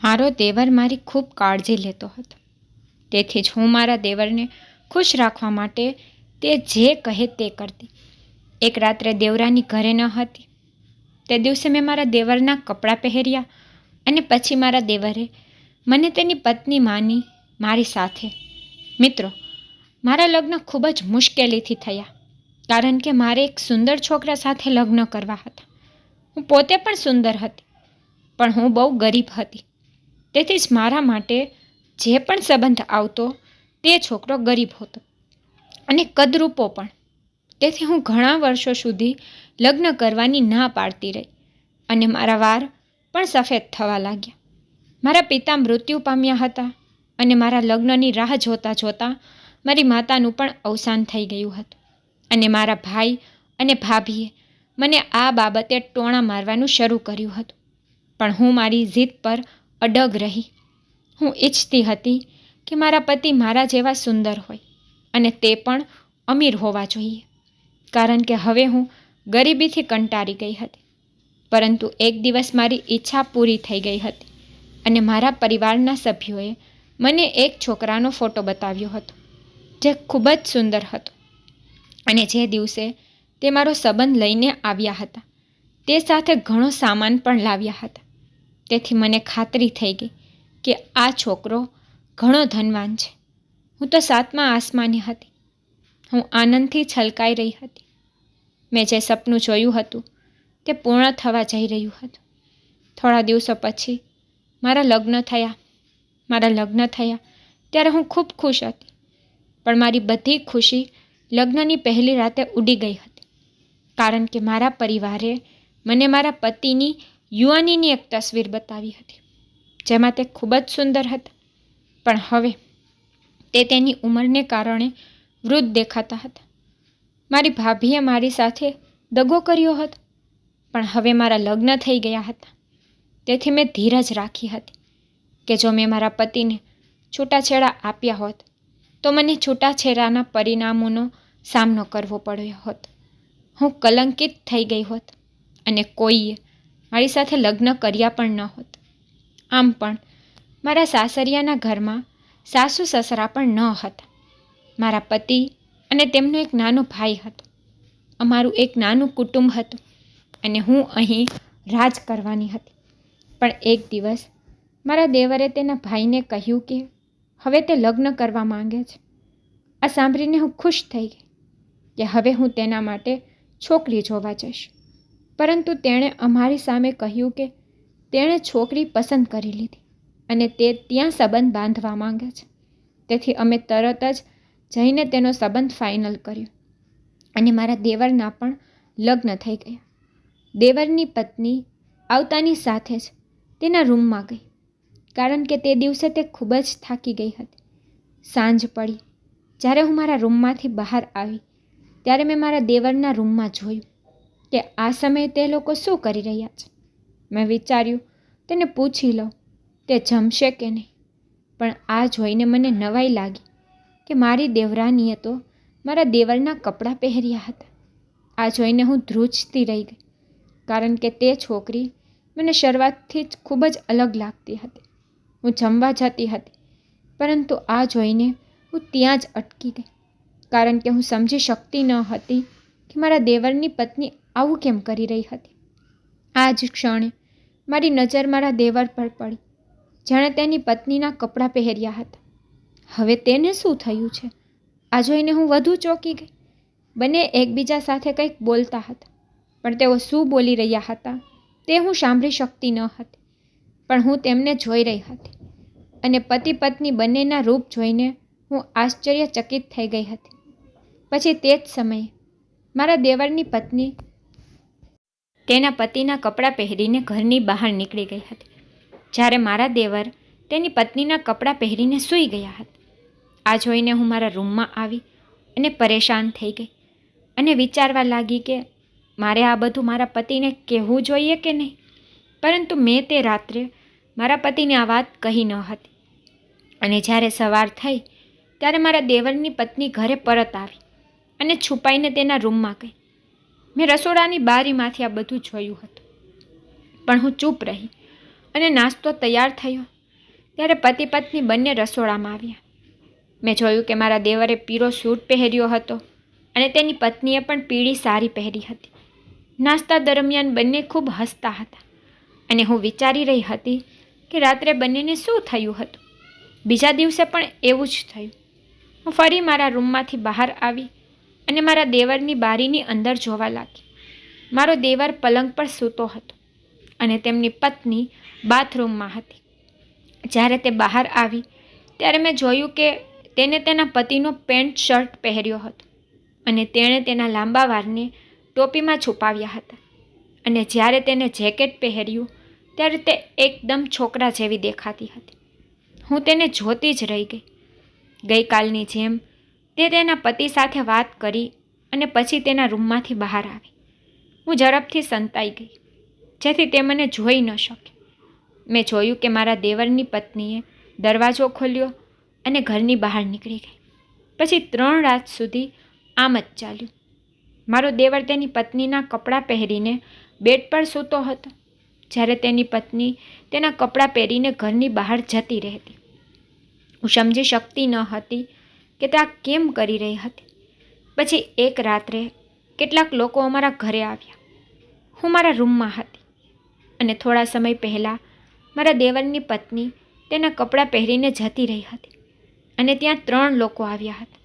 મારો દેવર મારી ખૂબ કાળજી લેતો હતો. તેથી જ હું મારા દેવરને ખુશ રાખવા માટે તે જે કહે તે કરતી. એક રાત્રે દેવરાની ઘરે ન હતી. તે દિવસે મેં મારા દેવરના કપડાં પહેર્યા અને પછી મારા દેવરે મને તેની પત્ની માની મારી સાથે. મિત્રો, મારા લગ્ન ખૂબ જ મુશ્કેલીથી થયા, કારણ કે મારે એક સુંદર છોકરા સાથે લગ્ન કરવા હતા. હું પોતે પણ સુંદર હતી, પણ હું બહુ ગરીબ હતી. તેથી જ મારા માટે જે પણ સંબંધ આવતો તે છોકરો ગરીબ હતો અને કદરૂપો પણ. તેથી હું ઘણા વર્ષો સુધી લગ્ન કરવાની ના પાડતી રહી અને મારા વાર પણ સફેદ થવા લાગ્યા. મારા પિતા મૃત્યુ પામ્યા હતા અને મારા લગ્નની રાહ જોતા જોતા મારી માતાનું પણ અવસાન થઈ ગયું હતું. અને મારા ભાઈ અને ભાભીએ મને આ બાબતે ટોણા મારવાનું શરૂ કર્યું હતું. પણ હું મારી જીદ પર અડગ રહી. હું ઈચ્છતી હતી કે મારા પતિ મારા જેવા સુંદર હોય અને તે પણ અમીર હોવા જોઈએ. કારણ કે હવે હું ગરીબીથી કંટાળી ગઈ હતી. પરંતુ એક દિવસ મારી ઈચ્છા પૂરી થઈ ગઈ હતી અને મારા પરિવારના સભ્યોએ મને એક છોકરાનો ફોટો બતાવ્યો હતો, જે ખૂબ જ સુંદર હતો અને જે દિવસે તે મારો સંબંધ લઈને આવ્યા હતા, તે સાથે ઘણો સામાન પણ લાવ્યા હતા. તેથી મને ખાતરી થઈ ગઈ કે આ છોકરો ઘણો ધનવાન છે. હું તો સાતમા આસમાની હતી. હું આનંદથી છલકાઈ રહી હતી. મેં જે સપનું જોયું હતું તે પૂર્ણ થવા જઈ રહ્યું હતું. થોડા દિવસો પછી મારા લગ્ન થયા. મારા લગ્ન થયા ત્યારે હું ખૂબ ખુશ હતી. પણ મારી બધી ખુશી લગ્નની પહેલી રાતે ઉડી ગઈ હતી. કારણ કે મારા પરિવારે મને મારા પતિની યુવાનીની એક તસવીર બતાવી હતી, જેમાં તે ખૂબ જ સુંદર હતા. પણ હવે તે તેની ઉંમરને કારણે વૃદ્ધ દેખાતા હતા. મારી ભાભીએ મારી સાથે દગો કર્યો હતો, પણ હવે મારા લગ્ન થઈ ગયા હતા. તેથી મેં ધીરજ રાખી હતી કે જો મેં મારા પતિને છૂટાછેડા આપ્યા હોત, તો મને છૂટાછેડાના પરિણામોનો સામનો કરવો પડ્યો હોત. હું કલંકિત થઈ ગઈ હોત અને કોઈએ મારી સાથે લગ્ન કર્યા પણ ન હોત આમ પણ મારા સાસરિયાના ઘરમાં સાસુ સસરા પણ ન હતા. મારા પતિ અને તેમનો એક નાનો ભાઈ હતો. અમારું એક નાનું કુટુંબ હતું અને હું અહીં રાજ કરવાની હતી. પણ એક દિવસ મારા દેવરે તેના ભાઈને કહ્યું કે હવે તે લગ્ન કરવા માંગે છે. આ સાંભળીને હું ખુશ થઈ ગઈ કે હવે હું તેના માટે છોકરી જોવા જઈશ. પરંતુ તેણે અમારી સામે કહ્યું કે તેણે છોકરી પસંદ કરી લીધી અને તે ત્યાં સંબંધ બાંધવા માંગે છે. તેથી અમે તરત જ જઈને તેનો સંબંધ ફાઇનલ કર્યો અને મારા દેવરના પણ લગ્ન થઈ ગયા. દેવરની પત્ની આવતાની સાથે જ તેના રૂમમાં ગઈ કારણ કે તે દિવસે તે ખૂબ જ થાકી ગઈ હતી. સાંજ પડી. જ્યારે હું મારા રૂમમાંથી બહાર આવી ત્યારે મેં મારા દેવરના રૂમમાં જોયું. કે આ સમયે તે લોકો શું કરી રહ્યા છે? મેં વિચાર્યું, તેને પૂછી લઉં, તે જમશે કે નહીં? પણ આ જોઈને મને નવાઈ લાગી કે મારી દેવરાનીએ તો મારા દેવરના કપડાં પહેર્યા હતા. આ જોઈને હું ધ્રુજતી રહી ગઈ, કારણ કે તે છોકરી મને શરૂઆતથી જ ખૂબ જ અલગ લાગતી હતી. હું જમવા જતી હતી, પરંતુ આ જોઈને હું ત્યાં જ અટકી ગઈ, કારણ કે હું સમજી શકતી ન હતી કે મારા દેવરની પત્ની આવું કેમ કરી રહી હતી? આ જ ક્ષણે મારી નજર મારા દેવર પર પડી. જાણે તેની પત્નીના કપડાં પહેર્યા હતા. હવે તેને શું થયું છે? આ જોઈને હું વધુ ચોંકી ગઈ. બંને એકબીજા સાથે કંઈક બોલતા હતા. પણ તેઓ શું બોલી રહ્યા હતા તે હું સાંભળી શકતી ન હતી. પણ હું તેમને જોઈ રહી હતી. અને પતિ પત્ની બંનેના રૂપ જોઈને હું આશ્ચર્યચકિત થઈ ગઈ હતી. પછી તે જ સમયે મારા દેવરની પત્ની તેના પતિના કપડાં પહેરીને ઘરની બહાર નીકળી ગઈ હતી. જ્યારે મારા દેવર તેની પત્નીના કપડાં પહેરીને સૂઈ ગયા હતા. આ જોઈને હું મારા રૂમમાં આવી અને પરેશાન થઈ ગઈ અને વિચારવા લાગી કે મારે આ બધું મારા પતિને કહેવું જોઈએ કે નહીં? પરંતુ મેં તે રાત્રે મારા પતિને આ વાત કહી ન હતી. અને જ્યારે સવાર થઈ, ત્યારે મારા દેવરની પત્ની ઘરે પરત આવી અને છુપાઈને તેના રૂમમાં ગઈ. મેં રસોડાની બારીમાંથી આ બધું જોયું હતું. પણ હું ચૂપ રહી અને નાસ્તો તૈયાર થયો ત્યારે પતિ પત્ની બંને રસોડામાં આવ્યા. મેં જોયું કે મારા દેવરે પીળો સૂટ પહેર્યો હતો અને તેની પત્નીએ પણ પીળી સારી પહેરી હતી. નાસ્તા દરમિયાન બંને ખૂબ હસતા હતા અને હું વિચારી રહી હતી કે રાત્રે બંનેને શું થયું હતું. બીજા દિવસે પણ એવું જ થયું. હું ફરી મારા રૂમમાંથી બહાર આવી અને મારા દેવરની બારીની અંદર જોવા લાગી. મારો દેવર પલંગ પર સૂતો હતો અને તેમની પત્ની બાથરૂમમાં હતી. જ્યારે તે બહાર આવી, ત્યારે મેં જોયું કે તેને તેના પતિનો પેન્ટ શર્ટ પહેર્યો હતો અને તેણે તેના લાંબા વારને ટોપીમાં છુપાવ્યા હતા. અને જ્યારે તેને જેકેટ પહેર્યું, ત્યારે તે એકદમ છોકરા જેવી દેખાતી હતી. હું તેને જોતી જ રહી ગઈ. ગઈકાલની જેમ તે તેના પતિ સાથે વાત કરી અને પછી તેના રૂમમાંથી બહાર આવી. હું ઝડપથી સંતાઈ ગઈ, જેથી તે મને જોઈ ન શકે. મેં જોયું કે મારા દેવરની પત્નીએ દરવાજો ખોલ્યો અને ઘરની બહાર નીકળી ગઈ. પછી ત્રણ રાત સુધી આમ જ ચાલ્યું. મારો દેવર તેની પત્નીના કપડાં પહેરીને બેડ પર સૂતો હતો, જ્યારે તેની પત્ની તેના કપડાં પહેરીને ઘરની બહાર જતી રહેતી. હું સમજી શકતી ન હતી કે તે આ કેમ કરી રહી હતી? પછી એક રાત્રે કેટલાક લોકો અમારા ઘરે આવ્યા. હું મારા રૂમમાં હતી અને થોડા સમય પહેલાં મારા દેવરની પત્ની તેના કપડાં પહેરીને જતી રહી હતી અને ત્યાં ત્રણ લોકો આવ્યા હતા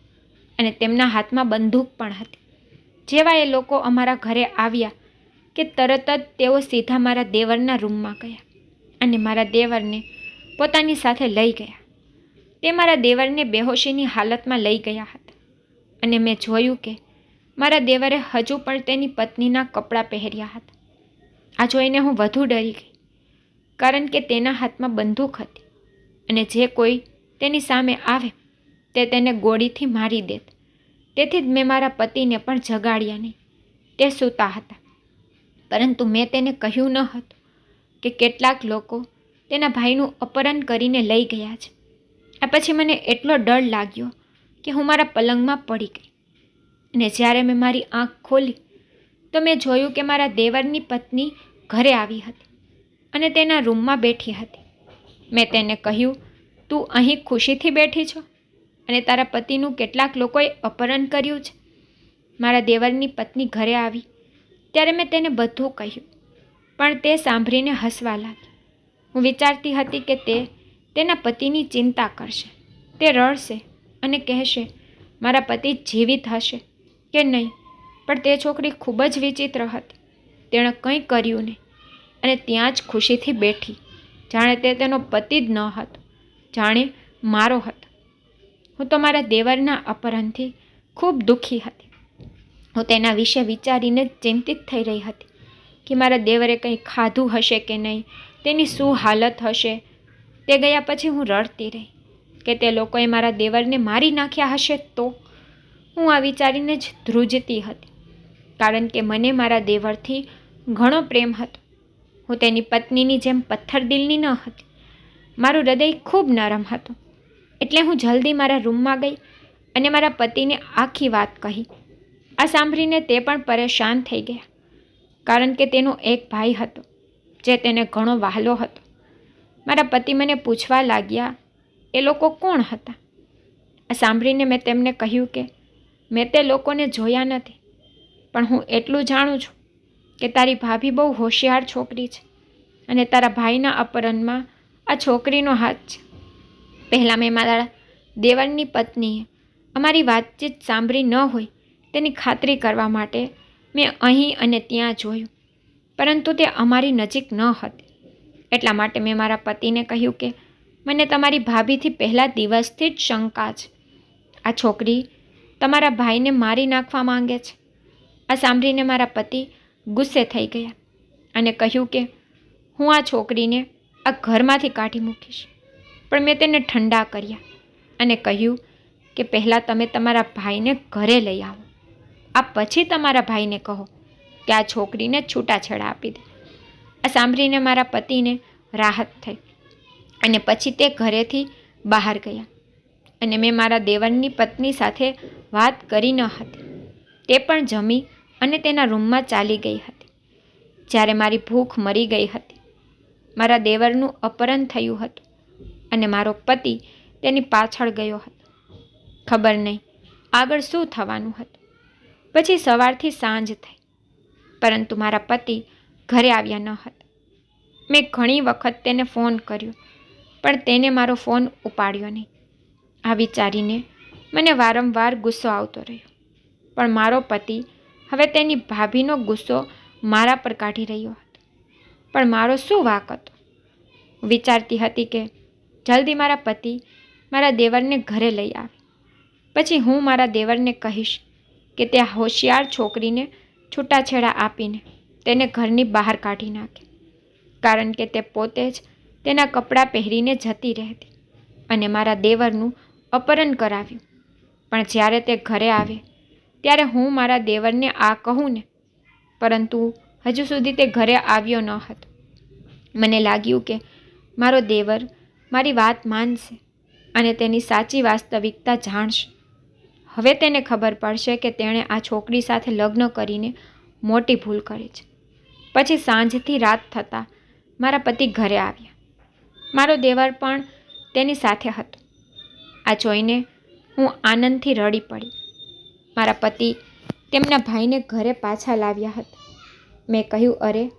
અને તેમના હાથમાં બંદૂક પણ હતી. જેવા એ લોકો અમારા ઘરે આવ્યા કે તરત જ તેઓ સીધા મારા દેવરના રૂમમાં ગયા અને મારા દેવરને પોતાની સાથે લઈ ગયા. તે મારા દેવરને બેહોશીની હાલતમાં લઈ ગયા હતા. અને મેં જોયું કે મારા દેવરે હજુ પણ તેની પત્નીના કપડાં પહેર્યા હતા. આ જોઈને હું વધુ ડરી ગઈ, કારણ કે તેના હાથમાં બંદૂક હતી અને જે કોઈ તેની સામે આવે, તે તેને ગોળીથી મારી દેત. તેથી જ મેં મારા પતિને પણ જગાડ્યા નહીં, તે સૂતા હતા. પરંતુ મેં તેને કહ્યું ન હતું કે કેટલાક લોકો તેના ભાઈનું અપહરણ કરીને લઈ ગયા છે. આ પછી મને એટલો ડર લાગ્યો કે હું મારા પલંગમાં પડી ગઈ. અને જ્યારે મેં મારી આંખ ખોલી, તો મેં જોયું કે મારા દેવરની પત્ની ઘરે આવી હતી અને તેના રૂમમાં બેઠી હતી. મેં તેને કહ્યું, તું અહીં ખુશીથી બેઠી છો અને તારા પતિનું કેટલાક લોકોએ અપહરણ કર્યું છે. મારા દેવરની પત્ની ઘરે આવી. ત્યારે મેં તેને બધું કહ્યું, પણ તે સાંભળીને હસવા લાગી. હું વિચારતી હતી કે તે તેના પતિની ચિંતા કરશે. તે રડશે અને કહેશે, મારા પતિ જીવિત હશે. કે નહીં, પણ તે છોકરી ખૂબ જ વિચિત્ર હતી. તેણે કંઈ કર્યું નહીં અને ત્યાં જ ખુશીથી બેઠી. જાણે તે તેનો પતિ જ ન હતો. જાણે મારો હતો. હું તો મારા દેવરના અપહરણથી ખૂબ દુઃખી હતી. હું તેના વિશે વિચારીને ચિંતિત થઈ રહી હતી કે મારા દેવરે કંઈ ખાધું હશે કે નહીં, તેની શું હાલત હશે તે ગયા પછી હું રડતી રહી કે તે લોકોએ મારા દેવરને મારી નાખ્યા હશે તો હું આ વિચારીને જ ધ્રુજતી હતી. કારણ કે મને મારા દેવરથી ઘણો પ્રેમ હતો. હું તેની પત્નીની જેમ પથ્થર દિલની ન હતી. મારું હૃદય ખૂબ નરમ હતું. એટલે હું જલ્દી મારા રૂમમાં ગઈ અને મારા પતિને આખી વાત કહી. આ સાંભળીને તે પણ પરેશાન થઈ ગયા. કારણ કે તેનો એક ભાઈ હતો, જે તેને ઘણો વહાલો હતો. મારા પતિ મને પૂછવા લાગ્યા, એ લોકો કોણ હતા? આ સાંભળીને મેં તેમને કહ્યું કે, મેં તે લોકોને જોયા નથી, પણ હું એટલું જાણું છું કે તારી ભાભી બહુ હોશિયાર છોકરી છે અને તારા ભાઈના અપહરણમાં આ છોકરીનો હાથ છે. પહેલાં મેં મારા દેવરની પત્નીએ અમારી વાતચીત સાંભળી ન હોય તેની ખાતરી કરવા માટે મેં અહીં અને ત્યાં જોયું, પરંતુ તે અમારી નજીક ન હતી. એટલા માટે મેં મારા પતિને કહ્યું કે, મને તમારી ભાભીથી પહેલા દિવસથી જ શંકા છે. આ છોકરી તમારા ભાઈને મારી નાખવા માંગે છે. આ સાંભળીને મારા પતિ ગુસ્સે થઈ ગયા અને કહ્યું કે, હું આ છોકરીને આ ઘરમાંથી કાઢી મૂકીશ. પણ મેં તેને ઠંડા કર્યા અને કહ્યું કે, પહેલાં તમે તમારા ભાઈને ઘરે લઈ આવો. આ પછી તમારા ભાઈને કહો કે આ છોકરીને છૂટાછેડા આપી દે. આ સાંભળીને મારા પતિને રાહત થઈ અને પછી તે ઘરેથી બહાર ગયા. અને મેં મારા દેવરની પત્ની સાથે વાત કરી ન હતી. તે પણ જમી અને તેના રૂમમાં ચાલી ગઈ હતી. જ્યારે મારી ભૂખ મરી ગઈ હતી. મારા દેવરનું અપહરણ થયું હતું અને મારો પતિ તેની પાછળ ગયો હતો. ખબર નહીં આગળ શું થવાનું હતું. પછી સવારથી સાંજ થઈ. પરંતુ મારા પતિ ઘરે આવ્યા ન હતા. મેં ઘણી વખત તેને ફોન કર્યો, પણ તેને મારો ફોન ઉપાડ્યો નહીં. આ વિચારીને મને વારંવાર ગુસ્સો આવતો રહ્યો. પણ મારો પતિ હવે તેની ભાભીનો ગુસ્સો મારા પર કાઢી રહ્યો હતો. પણ મારો શું વાક હતો? વિચારતી હતી કે જલ્દી મારા પતિ મારા દેવરને ઘરે લઈ આવે. પછી હું મારા દેવરને કહીશ કે તે હોશિયાર છોકરીને છૂટાછેડા આપીને તેને ઘરની બહાર કાઢી નાખે. કારણ કે તે પોતે જ તેના કપડાં પહેરીને જતી રહેતી અને મારા દેવરનું અપહરણ કરાવ્યું. પણ જ્યારે તે ઘરે આવે, ત્યારે હું મારા દેવરને આ કહું ને, પરંતુ હજુ સુધી તે ઘરે આવ્યો ન હતો. મને લાગ્યું કે મારો દેવર મારી વાત માનશે અને તેની સાચી વાસ્તવિકતા જાણશે. હવે તેને ખબર પડશે કે તેણે આ છોકરી સાથે લગ્ન કરીને મોટી ભૂલ કરી છે. પછી સાંજથી રાત થતાં મારા પતિ ઘરે આવ્યા. મારો દેવર પણ તેની સાથે હતો. આ જોઈને હું આનંદથી રડી પડી. મારા પતિ તેમના ભાઈને ઘરે પાછા લાવ્યા હતા. મેં કહ્યું, અરે,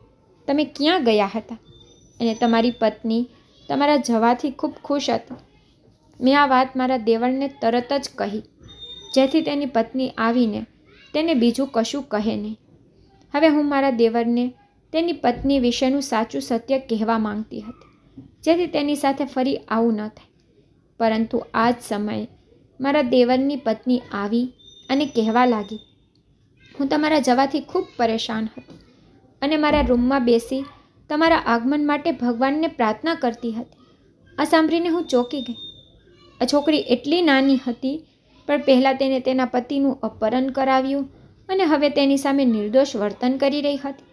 તમે ક્યાં ગયા હતા? અને તમારી પત્ની તમારા જવાથી ખૂબ ખુશ હતી. મેં આ વાત મારા દેવરને તરત જ કહી. જેથી તેની પત્ની આવીને તેને બીજું કશું કહે નહીં. હવે હું મારા દેવરને તેની પત્ની વિશેનું સાચું સત્ય કહેવા માંગતી હતી. જેથી તેની સાથે ફરી આવું ન થાય. પરંતુ આ જ સમયે મારા દેવરની પત્ની આવી અને કહેવા લાગી, હું તમારા જવાથી ખૂબ પરેશાન હતી અને મારા રૂમમાં બેસી તમારા આગમન માટે ભગવાનને પ્રાર્થના કરતી હતી. આ સાંભળીને હું ચોંકી ગઈ. આ છોકરી એટલી નાની હતી, પણ પહેલાં તેને તેના પતિનું અપહરણ કરાવ્યું અને હવે તેની સામે નિર્દોષ વર્તન કરી રહી હતી.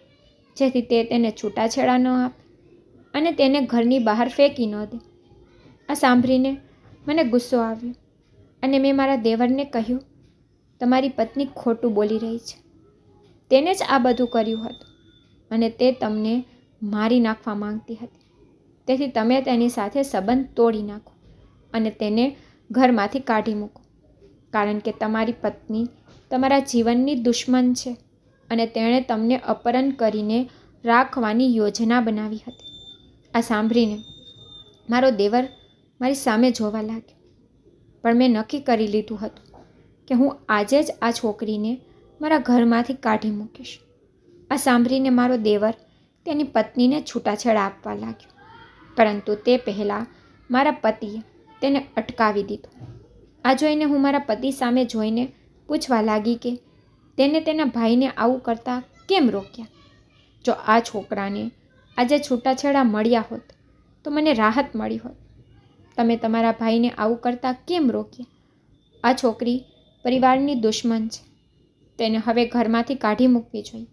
જેથી તે તેને છૂટાછેડા ન આપે અને તેને ઘરની બહાર ફેંકી ન દે. આ સાંભળીને મને ગુસ્સો આવ્યો અને મેં મારા દેવરને કહ્યું, તમારી પત્ની ખોટું બોલી રહી છે. તેને જ આ બધું કર્યું હતું અને તે તમને મારી નાખવા માંગતી હતી. તેથી તમે તેની સાથે સંબંધ તોડી નાખો અને તેને ઘરમાંથી કાઢી મૂકો. કારણ કે તમારી પત્ની તમારા જીવનની દુશ્મન છે. અને તેણે તમને અપહરણ કરીને રાખવાની યોજના બનાવી હતી. આ સાંભળીને મારો દેવર મારી સામે જોવા લાગ્યો. પણ મેં નક્કી કરી લીધું હતું કે હું આજે જ આ છોકરીને મારા ઘરમાંથી કાઢી મૂકીશ. આ સાંભળીને મારો દેવર તેની પત્નીને છૂટાછેડા આપવા લાગ્યો. પરંતુ તે પહેલાં મારા પતિએ તેને અટકાવી દીધું. આ જોઈને હું મારા પતિ સામે જોઈને પૂછવા લાગી કે તેને તેના ભાઈને આવું કરતાં કેમ રોક્યા? જો આ છોકરાને આજે છૂટાછેડા મળ્યા હોત, તો મને રાહત મળી હોત. તમે તમારા ભાઈને આવું કરતાં કેમ રોક્યા? આ છોકરી પરિવારની દુશ્મન છે. તેને હવે ઘરમાંથી કાઢી મૂકવી જોઈએ.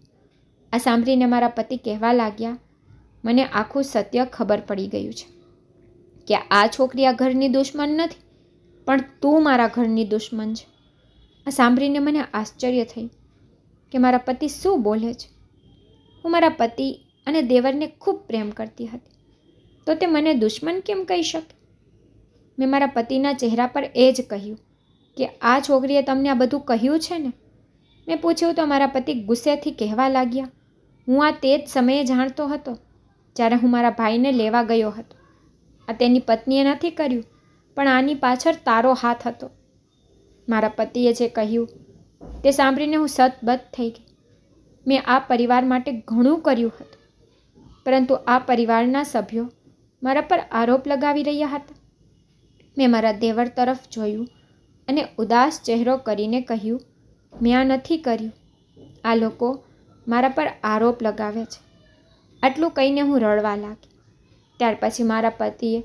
આ સાંભળીને મારા પતિ કહેવા લાગ્યા, મને આખું સત્ય ખબર પડી ગયું છે કે આ છોકરી આ ઘરની દુશ્મન નથી, પણ તું મારા ઘરની દુશ્મન છે. આ સાંભળીને મને આશ્ચર્ય થયું કે મારા પતિ શું બોલે છે. હું મારા પતિ અને દેવરને ખૂબ પ્રેમ કરતી હતી. તો તે મને દુશ્મન કેમ કહી શકે? મેં મારા પતિના ચહેરા પર એ જ કહ્યું કે આ છોકરીએ તમને આ બધું કહ્યું છે ને? મેં પૂછ્યું તો મારા પતિ ગુસ્સેથી કહેવા લાગ્યા, હું આ તે જ સમયે જાણતો હતો જ્યારે હું મારા ભાઈને લેવા ગયો હતો. આ તેની પત્નીએ નથી કર્યું, પણ આની પાછળ તારો હાથ હતો. મારા પતિએ જે કહ્યું, તે સાંભળીને હું સતબદ્ધ થઈ ગઈ. મેં આ પરિવાર માટે ઘણું કર્યું હતું, પરંતુ આ પરિવારના સભ્યો મારા પર આરોપ લગાવી રહ્યા હતા. મેં મારા દેવર તરફ જોયું અને ઉદાસ ચહેરો કરીને કહ્યું, મેં આ નથી કર્યું. આ લોકો મારા પર આરોપ લગાવે છે. આટલું કહીને હું રડવા લાગી. ત્યાર પછી મારા પતિએ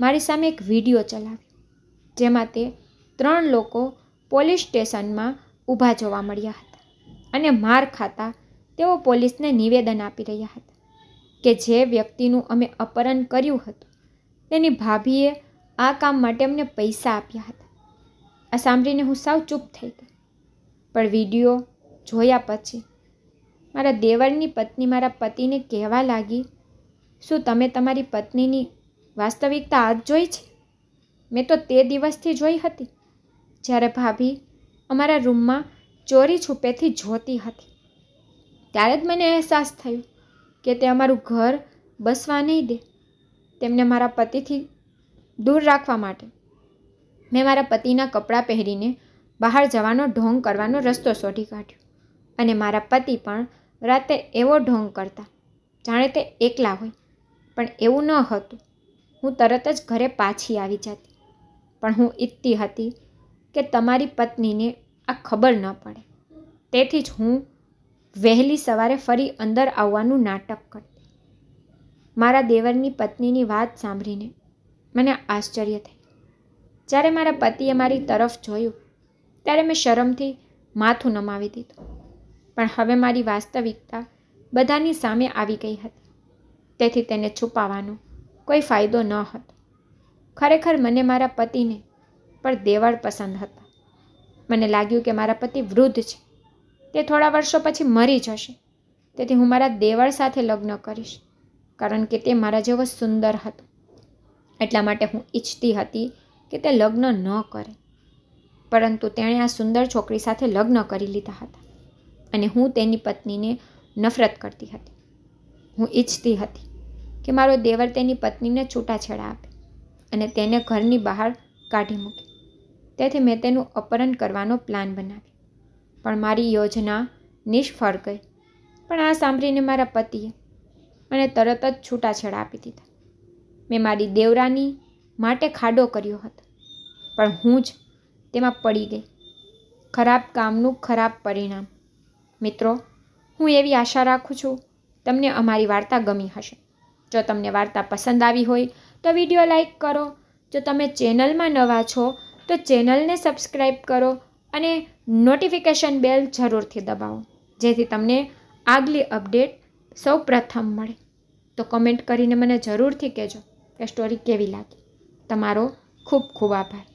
મારી સામે એક વીડિયો ચલાવ્યો, જેમાં તે ત્રણ લોકો પોલીસ સ્ટેશનમાં ઊભા જોવા મળ્યા હતા અને માર ખાતા તેઓ પોલીસને નિવેદન આપી રહ્યા હતા કે જે વ્યક્તિનું અમે અપહરણ કર્યું હતું, તેની ભાભીએ આ કામ માટે અમને પૈસા આપ્યા હતા. આ સાંભળીને હું સાવ ચૂપ થઈ ગઈ. પણ વીડિયો જોયા પછી મારા દેવરની પત્ની મારા પતિને કહેવા લાગી, શું તમે તમારી પત્નીની વાસ્તવિકતા આજ જોઈ છે? મેં તો તે દિવસથી જોઈ હતી. જ્યારે ભાભી અમારા રૂમમાં ચોરી છુપેથી જોતી હતી. ત્યારે જ મને અહેસાસ થયો કે તે અમારું ઘર બસવા નહીં દે. તેમને મારા પતિથી દૂર રાખવા માટે મેં મારા પતિના કપડાં પહેરીને બહાર જવાનો ઢોંગ કરવાનો રસ્તો શોધી કાઢ્યો અને મારા પતિ પણ રાતે એવો ઢોંગ કરતા. જાણે તે એકલા હોય, પણ એવું ન હતું. હું તરત જ ઘરે પાછી આવી જતી. પણ હું ઈચ્છતી હતી કે તમારી પત્નીને આ ખબર ન પડે. તેથી જ હું વહેલી સવારે ફરી અંદર આવવાનું નાટક કરતી. મારા દેવરની પત્નીની વાત સાંભળીને મને આશ્ચર્ય થઈ જ્યારે મારા પતિએ મારી તરફ જોયું, ત્યારે મેં શરમથી માથું નમાવી દીધું. પણ હવે મારી વાસ્તવિકતા બધાની સામે આવી ગઈ હતી. તેથી તેને છુપાવવાનો કોઈ ફાયદો ન હતો. ખરેખર મને મારા પતિને પણ દેવળ પસંદ હતા. મને લાગ્યું કે મારા પતિ વૃદ્ધ છે. તે થોડા વર્ષો પછી મરી જશે. તેથી હું મારા દેવળ સાથે લગ્ન કરીશ, કારણ કે તે મારા જેવો સુંદર હતો. એટલા માટે હું ઈચ્છતી હતી કે તે લગ્ન ન કરે. પરંતુ તેણે આ સુંદર છોકરી સાથે લગ્ન કરી લીધા હતા અને હું તેની પત્નીને નફરત કરતી હતી. હું ઈચ્છતી હતી કે મારો દેવર તેની પત્નીને છૂટાછેડા આપે અને તેને ઘરની બહાર કાઢી મૂકે. તેથી મેં તેનું અપહરણ કરવાનો પ્લાન બનાવ્યો. પણ મારી યોજના નિષ્ફળ ગઈ. પણ આ સાંભળીને મારા પતિએ મને તરત જ છૂટાછેડા આપી દીધા. મેં મારી દેવરાની માટે ખાડો કર્યો હતો. પણ હું જ તેમાં પડી ગઈ. ખરાબ કામનું ખરાબ પરિણામ. મિત્રો, હું એવી આશા રાખું છું, તમને અમારી વાર્તા ગમી હશે. જો તમને વાર્તા પસંદ આવી હોય, તો વીડિયો લાઈક કરો. જો તમે ચેનલમાં નવા છો તો ચેનલને સબસ્ક્રાઈબ કરો અને નોટિફિકેશન બેલ જરૂરથી દબાવો. જેથી તમને આગલી અપડેટ સૌ પ્રથમ મળે. તો કમેન્ટ કરીને મને જરૂરથી કહેજો કે સ્ટોરી કેવી લાગી. તમારો ખૂબ ખૂબ આભાર.